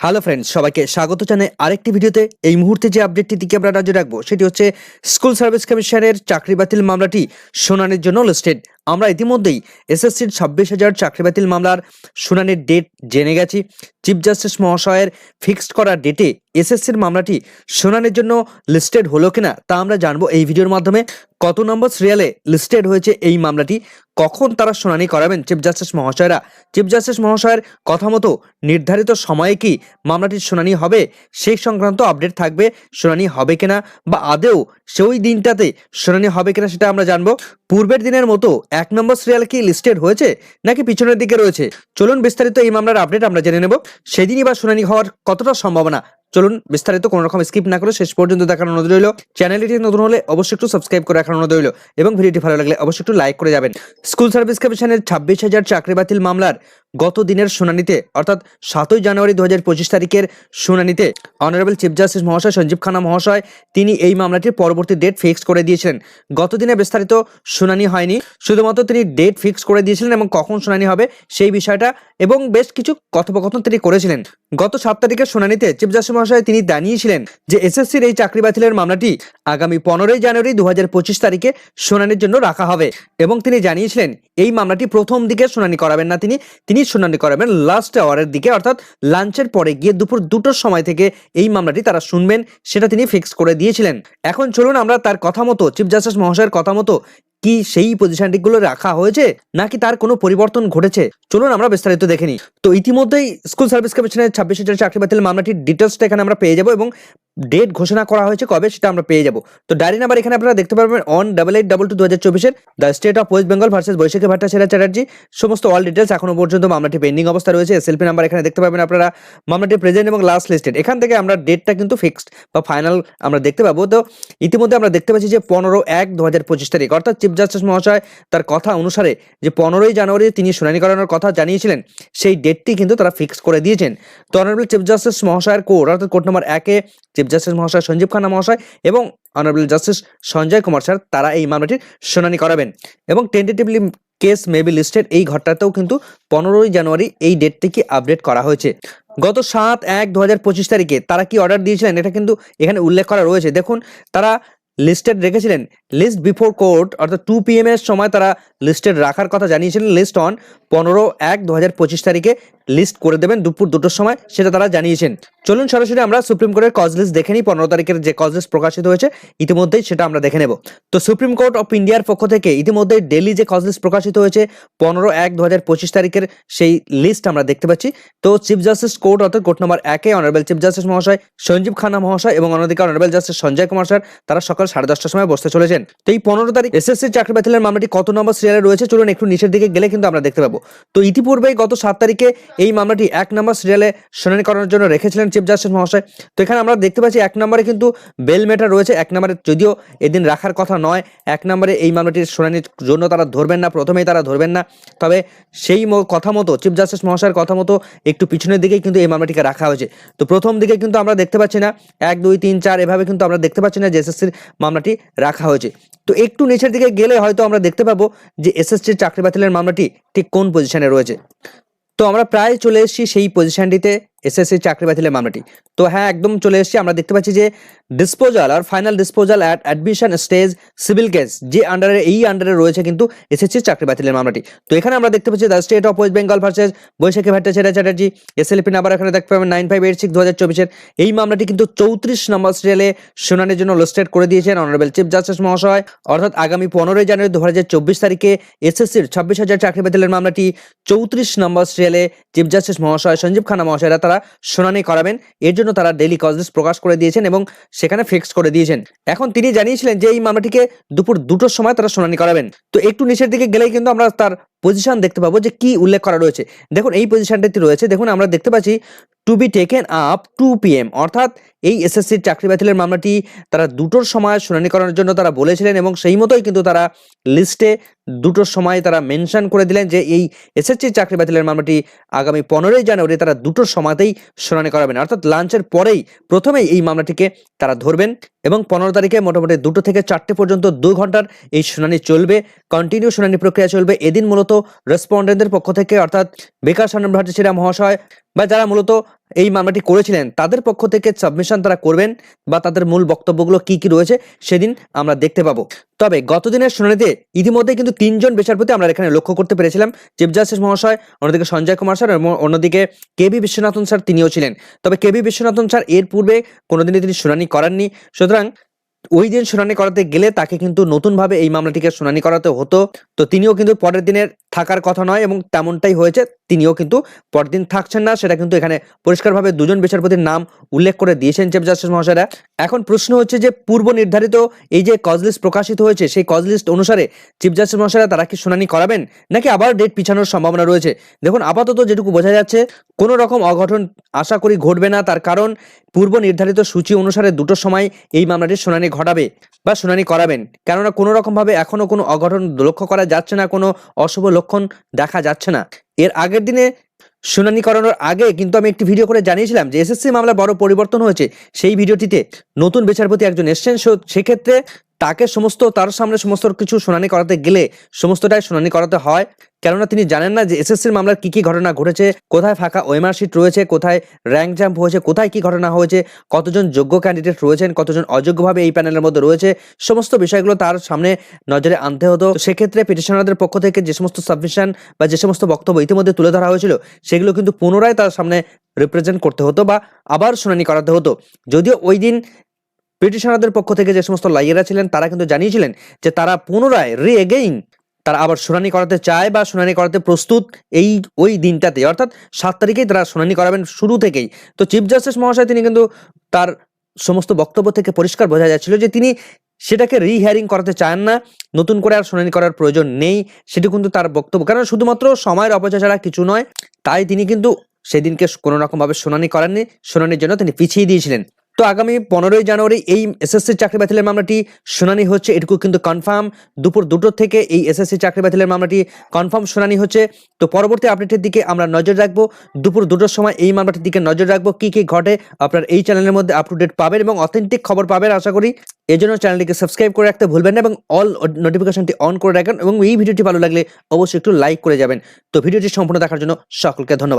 Hello friends সবাইকে স্বাগত জানাই আরেকটি ভিডিওতে। এই মুহূর্তে যে আপডেটটি দিকে আমরা নজর রাখব, সেটি হচ্ছে স্কুল সার্ভিস কমিশনের চাকরি বাতিল মামলাটি শুনানির জন্য লিস্টেড আমরা ইতিমধ্যেই এসএসসির ছাব্বিশ হাজার চাকরি বাতিল মামলার শুনানির ডেট জেনে গেছি। চিফ জাস্টিস মহাশয়ের ফিক্সড করা ডেটে এসএসসির মামলাটি শুনানির জন্য লিস্টেড হলো কিনা তা আমরা জানব এই ভিডিওর মাধ্যমে। কত নম্বর সিরিয়ালে লিস্টেড হয়েছে এই মামলাটি? কখন তারা শুনানি করাবেন চিফ জাস্টিস মহাশয়রা? চিফ জাস্টিস মহাশয়ের কথা মতো নির্ধারিত সময়ে কি মামলাটির শুনানি হবে? সেই সংক্রান্ত আপডেট থাকবে শুনানি হবে কিনা বা আদেও সেই দিনটাতে শুনানি হবে কিনা সেটা আমরা জানব। পূর্বের দিনের মতো এক নম্বর সিরিয়াল কি লিস্টেড হয়েছে নাকি পিছনের দিকে রয়েছে? চলুন বিস্তারিত এই মামলার আপডেট আমরা জেনে নেব। সেদিনই বা শুনানি হওয়ার কতটা সম্ভাবনা চলুন বিস্তারিত কোনো রকম স্কিপ না করে শেষ পর্যন্ত দেখার অনুরোধ রইল। চ্যানেলটি নতুন হলে অবশ্যই একটু সাবস্ক্রাইব করে রাখার অনুরোধ রইল এবং ভিডিওটি ভালো লাগলে অবশ্যই একটু লাইক করে যাবেন। স্কুল সার্ভিস কমিশনের ছাব্বিশ হাজার চাকরি বাতিল মামলার গত দিনের শুনানিতে, অর্থাৎ সাতই জানুয়ারি দু হাজার পঁচিশ তারিখের শুনানিতে অনারেবল চিফ জাস্টিস মহাশয় সঞ্জীব খান্না মহাশয়, তিনি এই মামলাটির পরবর্তী ডেট ফিক্স করে দিয়েছিলেন। গত দিনে বিস্তারিত শুনানি হয়নি। শুধুমাত্র তিনি ডেট ফিক্স করে দিয়েছিলেন এবং কখন শুনানি হবে সেই বিষয়টা এবং বেশ কিছু কথোপকথন তিনি করেছিলেন। গত সাত তারিখের শুনানিতে চিফ জাস্টিস মহাশয় তিনি জানিয়েছিলেন যে এসএসসির এই চাকরি বাতিলের মামলাটি আগামী পনেরোই জানুয়ারি দু হাজার পঁচিশ তারিখে শুনানির জন্য রাখা হবে। এবং তিনি জানিয়েছিলেন, এই মামলাটি প্রথম দিকে শুনানি করাবেন না তিনি তিনি শুনানি করাবেন লাস্ট আওয়ারের দিকে, অর্থাৎ লাঞ্চের পরে গিয়ে দুপুর দুটোর সময় থেকে এই মামলাটি তারা শুনবেন, সেটা তিনি ফিক্স করে দিয়েছিলেন। এখন চলুন আমরা তার কথা মতো চিফ জাস্টিস মহাশয়ের কথা মতো কি সেই পজিশনটিগুলো রাখা হয়েছে, নাকি তার কোনো পরিবর্তন ঘটেছে? চলুন আমরা বিস্তারিত দেখে নিই। তো ইতিমধ্যেই স্কুল সার্ভিস কমিশনের ছাব্বিশ হাজার চাকরি বাতিল মামলাটির ডিটেলসটা এখানে আমরা পেয়ে যাব এবং ডেট ঘোষণা করা হয়েছে কবে সেটা আমরা পেয়ে যাব। তো ডায়রি নাম্বার এখানে আপনারা দেখতে পারবেন on double eight double two দু হাজার চব্বিশের the state of West Bengal versus Baishakhi Bhattacharya Chatterjee সমস্ত অল ডিটেলস এখনও পর্যন্ত মামলাটি পেন্ডিং অবস্থা রয়েছে। এসএলপি নাম্বার এখানে দেখতে পাবেন আপনারা। মামলাটি প্রেজেন্ট এবং লাস্ট লিস্টেড এখান থেকে আমরা ডেটটা কিন্তু ফিক্সড বা ফাইনাল আমরা দেখতে পাবো। তো ইতিমধ্যে আমরা দেখতে পাচ্ছি যে পনেরো এক দু হাজার পঁচিশ তারিখ, অর্থাৎ জাস্টিস মহাশয় তার কথা অনুসারে যে পনেরোই জানুয়ারি তিনি শুনানি করানোর কথা জানিয়েছিলেন, সেই ডেটটি কিন্তু তারা ফিক্স করে দিয়েছেন। তো অনারেবল চিফ জাস্টিস মহাশয়ের কোর্ট অর্থাৎ কোর্ট নম্বর একে চিফ জাস্টিস মহাশয়, সঞ্জীব খান্না মহাশয় এবং honourable justice Sanjay Kumar sir, তারা এই মামলাটির শুনানি করাবেন। এবং টেন্টেটিভলি কেস মেবি লিস্টেড এই ঘরটাতেও কিন্তু পনেরোই জানুয়ারি এই ডেটটিকে আপডেট করা হয়েছে। গত সাত এক দু হাজার পঁচিশ তারিখে তারা কি অর্ডার দিয়েছিলেন, এটা কিন্তু এখানে উল্লেখ করা রয়েছে। দেখুন, তারা লিস্টেড রেখেছিলেন। লিস্ট বিফোর কোর্ট অর্থাৎ টু পি এম এর সময় তারা লিস্টেড রাখার কথা জানিয়েছিলেন। লিস্ট অন পনেরো এক দু তারিখে লিস্ট করে দেবেন দুপুর দুটোর সময়, সেটা তারা জানিয়েছেন। চলুন সরাসরি আমরা সুপ্রিম কোর্টের কজ লিস্ট দেখে নিই, পনেরো তারিখের যে কজ লিস্ট প্রকাশিত হয়েছে, ইতিমধ্যেই সেটা আমরা দেখে নেব। তো সুপ্রিম কোর্ট অফ ইন্ডিয়ার পক্ষ থেকে ইতিমধ্যেই ডেলি যে কজ লিস্ট প্রকাশিত হয়েছে, পনেরো এক দু হাজার পঁচিশ তারিখের সেই লিস্ট আমরা দেখতে পাচ্ছি। তো চিফ জাস্টিস কোর্ট অর্থাৎ কোর্ট নম্বর একে অনারেবল চিফ জাস্টিস মহাশয় সঞ্জীব খান্না মহাশয় এবং অন্যদিকে honourable justice Sanjay Kumar sir তারা সকাল সাড়ে দশটার সময় বসতে চলেছেন। তো এই পনেরো তারিখ এসএসসি চাকরি বাতিলের মামলাটি কত নম্বর সিরিয়ালে রয়েছে, চলুন একটু নিচের দিকে গেলে কিন্তু আমরা দেখতে পাবো। তো ইতিপূর্বেই গত সাত তারিখে এই মামলাটি এক নম্বর সিরিয়ালে শুনানি করানোর জন্য রেখেছিলেন চিফ জাস্টিস মহাশয়। তো এখানে আমরা দেখতে পাচ্ছি এক নম্বরে কিন্তু বেল মেটার রয়েছে, এক নম্বরে যদিও এদিন রাখার কথা নয়, এক নম্বরে এই মামলাটির শুনানির জন্য তারা ধরবেন না, প্রথমেই তারা ধরবেন না। তবে সেই কথা মতো চিফ জাস্টিস মহাশয়ের কথা মতো একটু পিছনের দিকেই কিন্তু এই মামলাটিকে রাখা হয়েছে। তো প্রথম দিকে কিন্তু আমরা দেখতে পাচ্ছি না, এক, দুই, তিন, চার এভাবে কিন্তু আমরা দেখতে পাচ্ছি না যে এসএসসির মামলাটি রাখা হয়েছে। তো একটু নিচের দিকে গেলে হয়তো আমরা দেখতে পাবো যে এসএসসির চাকরি বাতিলের মামলাটি ঠিক কোন পজিশনে রয়েছে। তো আমরা প্রায় চলে এসেছি সেই পজিশনটিতে এসএসসি চাকরি বাতিলের মামলাটি। তো হ্যাঁ একদম চলে এসেছি। আমরা দেখতে পাচ্ছি যে disposal R final disposal at admission stage civil case যে আন্ডারে এই আন্ডারে রয়েছে কিন্তু এসএসসি চাকরি বাতিলের মামলাটি। তো এখানে আমরা দেখতে পাচ্ছি the state of West Bengal versus Baishakhi Bhattacharya Chatterjee SLP number এখানে দেখতে পাবেন নাইন ফাইভ এইট সিক্স দু হাজার চব্বিশের এই মামলাটি কিন্তু চৌত্রিশ নম্বর সিরিয়ালে শুনানির জন্য লিস্টেড করে দিয়েছেন অনারেবল চিফ জাস্টিস মহাশয় অর্থাৎ আগামী পনেরোই জানুয়ারি দু হাজার চব্বিশ তারিখে এসএসসির ছাব্বিশ হাজার চাকরি বাতিলের মামলাটি চৌত্রিশ নম্বর সিরিয়ালে চিফ জাস্টিস মহাশয় সঞ্জীব খানা মহাশয়রা তারা শুনানি করাবেন। এর জন্য তারা ডেলি কজ লিস্ট প্রকাশ করে দিয়েছেন এবং সেখানে ফিক্স করে দিয়েছেন। এখন তিনি জানিয়েছিলেন যে এই মামলাটিকে দুপুর দুটোর সময় তারা শুনানি করাবেন। তো একটু নিচের দিকে গেলেই কিন্তু আমরা তার পজিশন দেখতে পাবো যে কি উল্লেখ করা রয়েছে। দেখুন, এই পজিশনটাতে রয়েছে, দেখুন, আমরা দেখতে পাচ্ছি to be taken up to PM অর্থাৎ এই এসএসসির চাকরি বাতিলের মামলাটি তারা দুটোর সময় শুনানি করানোর জন্য তারা বলেছিলেন এবং সেই মতোই কিন্তু তারা লিস্টে দুটোর সময় তারা মেনশন করে দিলেন যে এই এসএসসির চাকরি বাতিলের মামলাটি আগামী পনেরোই জানুয়ারি তারা দুটোর সময়তেই শুনানি করাবেন। অর্থাৎ লাঞ্চের পরেই প্রথমেই এই মামলাটিকে তারা ধরবেন। এবং পনেরো তারিখে মোটামুটি দুটো থেকে চারটে পর্যন্ত দু ঘণ্টার এই শুনানি চলবে কন্টিনিউ শুনানি প্রক্রিয়া চলবে। এদিন মূলত রেসপন্ডেন্টদের পক্ষ থেকে অর্থাৎ বেকার আনন্দ ভট্টাচার্য মহাশয় বা যারা মূলত এই মামলাটি করেছিলেন, তাদের পক্ষ থেকে সাবমিশন তারা করবেন বা তাদের মূল বক্তব্যগুলো কি কি রয়েছে সেদিন আমরা দেখতে পাবো। তবে গতদিনের শুনানিতে ইতিমধ্যে কিন্তু তিনজন বিচারপতি আমরা এখানে লক্ষ্য করতে পেরেছিলাম। চিফ জাস্টিস মহাশয়, অন্যদিকে সঞ্জয় কুমার স্যার এবং অন্যদিকে কে বি বিশ্বনাথন স্যার তিনিও ছিলেন। তবে কে বি বিশ্বনাথন স্যার এর পূর্বে কোনোদিনই তিনি শুনানি করাননি। সুতরাং ওই দিন শুনানি করাতে গেলে তাকে কিন্তু নতুনভাবে এই মামলাটিকে শুনানি করাতে হতো। তো তিনিও কিন্তু পরের দিনের থাকার কথা নয় এবং তেমনটাই হয়েছে, তিনিও কিন্তু পরদিন থাকছেন না। সেটা কিন্তু এখানে পরিষ্কারভাবে দুজন বিচারপতির নাম উল্লেখ করে দিয়েছেন চিফ জাস্টিস মহাশয়রা। এখন প্রশ্ন হচ্ছে যে, পূর্ব নির্ধারিত এই যে কজ লিস্ট প্রকাশিত হয়েছে, সেই কজ লিস্ট অনুসারে চিফ জাস্টিস মহাশয়রা তারা কি শুনানি করাবেন, নাকি আবার ডেট পিছানোর সম্ভাবনা রয়েছে? দেখুন, আপাতত যেটুকু বোঝা যাচ্ছে, কোনো রকম অঘটন আশা করি ঘটবে না। তার কারণ, পূর্ব নির্ধারিত সূচি অনুসারে দুটো সময় এই মামলাটির শুনানি ঘটাবে। বা শুনানি করাবেন। কেননা কোনো রকমভাবে এখনও কোনো অঘটন লক্ষ্য করা যাচ্ছে না, কোনো অশুভ লক্ষণ দেখা যাচ্ছে না। এর আগের দিনে শুনানি করানোর আগে কিন্তু আমি একটি ভিডিও করে জানিয়েছিলাম যে এসএসসি মামলা বড় পরিবর্তন হয়েছে। সেই ভিডিওটিতে নতুন বিচারপতি একজন এসছেন সেক্ষেত্রে তাকে সমস্ত, তার সামনে সমস্ত কিছু শুনানি করাতে গেলে সমস্তটাই শুনানি করাতে হয়। কেননা তিনি জানেন না যে এসএসসির মামলার কি কি ঘটনা ঘটেছে, কোথায় ফাঁকা ওএমআর শিট রয়েছে, কোথায় র্যাঙ্ক জাম্প হয়েছে, কোথায় কি ঘটনা হয়েছে, কতজন যোগ্য ক্যান্ডিডেট রয়েছেন, কতজন অযোগ্যভাবে এই প্যানেলের মধ্যে রয়েছে, সমস্ত বিষয়গুলো তার সামনে নজরে আনতে হতো। সেক্ষেত্রে পিটিশনারদের পক্ষ থেকে যে সমস্ত সাবমিশন বা যে সমস্ত বক্তব্য ইতিমধ্যে তুলে ধরা হয়েছিল, সেগুলো কিন্তু পুনরায় তার সামনে রিপ্রেজেন্ট করতে হতো বা আবার শুনানি করাতে হতো। যদিও ওই দিন পিটিশনারদের পক্ষ থেকে যে সমস্ত লাইয়েরা ছিলেন, তারা কিন্তু জানিয়েছিলেন যে তারা পুনরায় রি এগেইন তারা আবার শুনানি করাতে চায় বা শুনানি করাতে প্রস্তুত এই ওই দিনটাতে। অর্থাৎ সাত তারিখেই তারা শুনানি করাবেন শুরু থেকেই। তো চিফ জাস্টিস মহাশয় তিনি কিন্তু তার সমস্ত বক্তব্য থেকে পরিষ্কার বোঝা যাচ্ছিল যে তিনি সেটাকে রিহিয়ারিং করাতে চান না, নতুন করে আর শুনানি করার প্রয়োজন নেই, সেটি কিন্তু তার বক্তব্য। কারণ শুধুমাত্র সময়ের অপচয় ছাড়া কিছু নয়, তাই তিনি কিন্তু সেদিনকে কোনো রকম ভাবে শুনানি করেননি, শুনানির জন্য তিনি পিছিয়ে দিয়েছিলেন। তো আগামী পনেরোই জানুয়ারি এই এসএসসি চাকরি বাতিলের মামলাটি শুনানি হচ্ছে, এটুকু কিন্তু কনফার্ম দুপুর দুটো থেকে এই এসএসসি চাকরি বাতিলের মামলাটি কনফার্ম শুনানি হচ্ছে। তো পরবর্তী আপডেটের দিকে আমরা নজর রাখব। দুপুর দুটোর সময় এই মামলাটির দিকে নজর রাখব, কি কি ঘটে, আপনার এই চ্যানেলের মধ্যে আপ টু ডেট পাবেন এবং অথেন্টিক খবর পাবেন, আশা করি। এই জন্য চ্যানেলটিকে সাবস্ক্রাইব করে রাখতে ভুলবেন না এবং অল নোটিফিকেশনটি অন করে রাখেন এবং এই ভিডিওটি ভালো লাগলে অবশ্যই একটু লাইক করে যাবেন। তো ভিডিওটি সম্পূর্ণ দেখার জন্য সকলকে ধন্যবাদ।